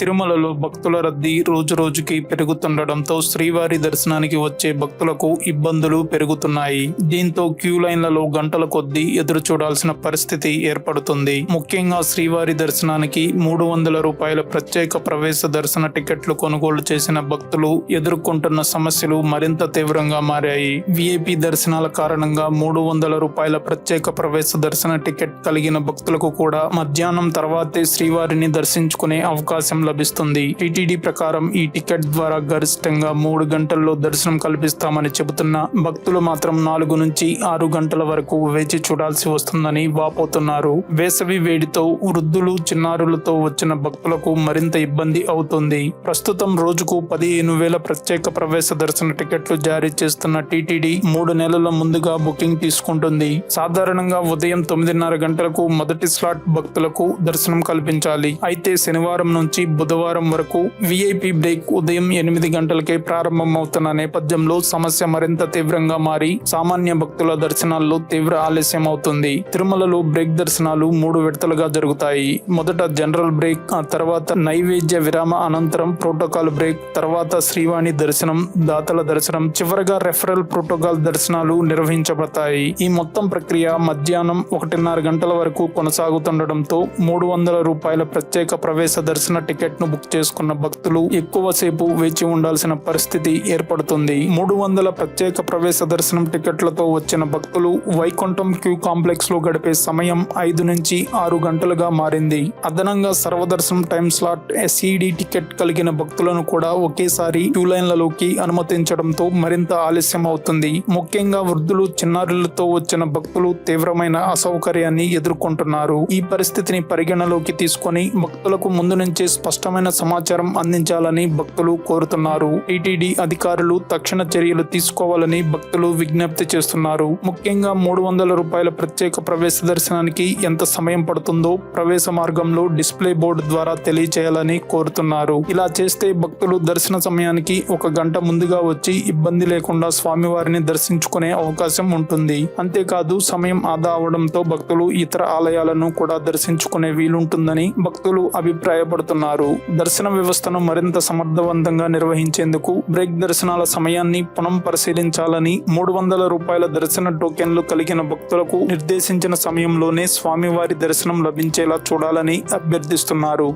తిరుమలలో భక్తుల రద్దీ రోజు రోజుకి పెరుగుతుండటంతో శ్రీవారి దర్శనానికి వచ్చే భక్తులకు ఇబ్బందులు పెరుగుతున్నాయి. దీంతో క్యూ లైన్లలో గంటల కొద్దీ ఎదురు చూడాల్సిన పరిస్థితి ఏర్పడుతుంది. ముఖ్యంగా శ్రీవారి దర్శనానికి మూడు వందల రూపాయల ప్రత్యేక ప్రవేశ దర్శన టికెట్లు కొనుగోలు చేసిన భక్తులు ఎదుర్కొంటున్న సమస్యలు మరింత తీవ్రంగా మారాయి. విఐపి దర్శనాల కారణంగా మూడు వందల రూపాయల ప్రత్యేక ప్రవేశ దర్శన టికెట్ కలిగిన భక్తులకు కూడా మధ్యాహ్నం తర్వాతే శ్రీవారిని దర్శించుకునే అవకాశం లభిస్తుంది. టిటిడి ప్రకారం ఈ టికెట్ ద్వారా గరిష్టంగా మూడు గంటల్లో దర్శనం కల్పిస్తామని చెబుతున్న భక్తులు మాత్రం నాలుగు నుంచి ఆరు గంటల వరకు వేచి చూడాల్సి వస్తుందని వాపోతున్నారు. వేసవి వేడితో వృద్ధులు చిన్నారులతో వచ్చిన భక్తులకు మరింత ఇబ్బంది అవుతుంది. ప్రస్తుతం రోజుకు పదిహేను వేల ప్రత్యేక ప్రవేశ దర్శన టికెట్లు జారీ చేస్తున్న టిటిడి మూడు నెలల ముందుగా బుకింగ్ తీసుకుంటుంది. సాధారణంగా ఉదయం తొమ్మిదిన్నర గంటలకు మొదటి స్లాట్ భక్తులకు దర్శనం కల్పించాలి. అయితే శనివారం నుంచి బుధవారం వరకు విఐపి బ్రేక్ ఉదయం ఎనిమిది గంటలకే ప్రారంభమవుతున్న నేపథ్యంలో సమస్య మరింత తీవ్రంగా మారి సామాన్య భక్తుల దర్శనాల్లో తీవ్ర ఆలస్యం అవుతుంది తిరుమలలో బ్రేక్ దర్శనాలు మూడు విడతలుగా జరుగుతాయి. మొదట జనరల్ బ్రేక్ ఆ తర్వాత నైవేద్య విరామ అనంతరం ప్రోటోకాల్ బ్రేక్ తర్వాత శ్రీవాణి దర్శనం దాతల దర్శనం చివరగా రెఫరల్ ప్రోటోకాల్ దర్శనాలు నిర్వహించబడతాయి. ఈ మొత్తం ప్రక్రియ మధ్యాహ్నం ఒకటిన్నర గంటల వరకు కొనసాగుతుండటంతో మూడు వందల రూపాయల ప్రత్యేక ప్రవేశ దర్శన టికెట్ ను బుక్ చేసుకున్న భక్తులు ఎక్కువసేపు వేచి ఉండాల్సిన పరిస్థితి ఏర్పడుతుంది. మూడు వందల ప్రత్యేక ప్రవేశ దర్శనం టికెట్లతో వచ్చిన భక్తులు వైకుంఠం క్యూ కాంప్లెక్స్లో గడిపే సమయం ఐదు నుంచి ఆరు గంటలుగా మారింది. అదనంగా సర్వదర్శనం టైం స్లాట్ ఎస్ఈడి టికెట్ కలిగిన భక్తులను కూడా ఒకేసారి క్యూ లైన్లలోకి అనుమతించడంతో మరింత ఆలస్యం అవుతుంది. ముఖ్యంగా వృద్ధులు చిన్నారులతో వచ్చిన భక్తులు తీవ్రమైన అసౌకర్యాన్ని ఎదుర్కొంటున్నారు. ఈ పరిస్థితిని పరిగణలోకి తీసుకొని భక్తులకు ముందు నుంచే స్పష్టమైన సమాచారం అందించాలని భక్తులు కోరుతున్నారు. టిటిడి అధికారులు తక్షణ చర్యలు తీసుకోవాలని భక్తులు విజ్ఞప్తి చేస్తున్నారు. ముఖ్యంగా మూడు వందల రూపాయల ప్రత్యేక ప్రవేశ దర్శనానికి ఎంత సమయం పడుతుందో ప్రవేశ మార్గంలో డిస్ప్లే బోర్డు ద్వారా తెలియచేయాలని కోరుతున్నారు. ఇలా చేస్తే భక్తులు దర్శన సమయానికి ఒక గంట ముందుగా వచ్చి ఇబ్బంది లేకుండా స్వామివారిని దర్శించుకునే అవకాశం ఉంటుంది. అంతేకాదు సమయం ఆదా అవడంతో భక్తులు ఇతర ఆలయాలను కూడా దర్శించుకునే వీలుంటుందని భక్తులు అభిప్రాయపడుతున్నారు. దర్శన వ్యవస్థను మరింత సమర్థవంతంగా నిర్వహించేందుకు బ్రేక్ దర్శనాల సమయాన్ని పునః పరిశీలించాలని మూడు వందల రూపాయల దర్శన టోకెన్లు కలిగిన భక్తులకు నిర్దేశించిన సమయంలోనే స్వామివారి దర్శనం లభించేలా చూడాలని అభ్యర్థిస్తున్నారు.